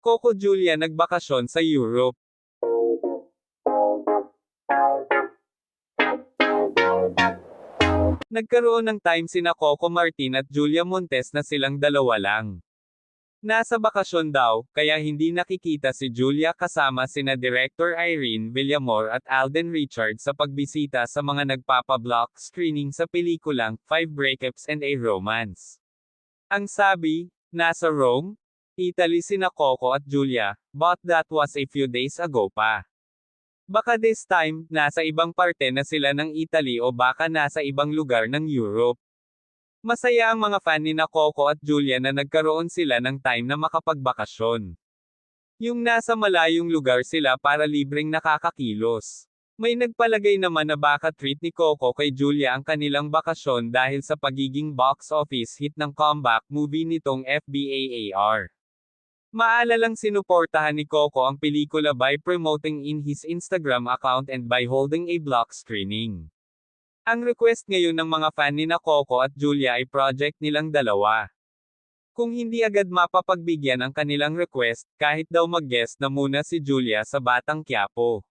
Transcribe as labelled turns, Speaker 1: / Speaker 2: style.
Speaker 1: Coco Julia nagbakasyon sa Europe. Nagkaroon ng time sina Coco Martin at Julia Montes na silang dalawa lang. Nasa bakasyon daw, kaya hindi nakikita si Julia kasama sina Director Irene Villamor at Alden Richards sa pagbisita sa mga nagpapa-block screening sa pelikulang Five Breakups and a Romance. Ang sabi, nasa Rome, Italy sina Coco at Julia, but that was a few days ago pa. Baka this time, nasa ibang parte na sila ng Italy o baka nasa ibang lugar ng Europe. Masaya ang mga fan ni na Coco at Julia na nagkaroon sila ng time na makapagbakasyon. Yung nasa malayong lugar sila para libreng nakakakilos. May nagpalagay naman na baka treat ni Coco kay Julia ang kanilang bakasyon dahil sa pagiging box office hit ng comeback movie nitong FBAAR. Maalalang sinuportahan ni Coco ang pelikula by promoting in his Instagram account and by holding a block screening. Ang request ngayon ng mga fan ni na Coco at Julia ay project nilang dalawa. Kung hindi agad mapapagbigyan ang kanilang request, kahit daw mag-guest na muna si Julia sa Batang Quiapo.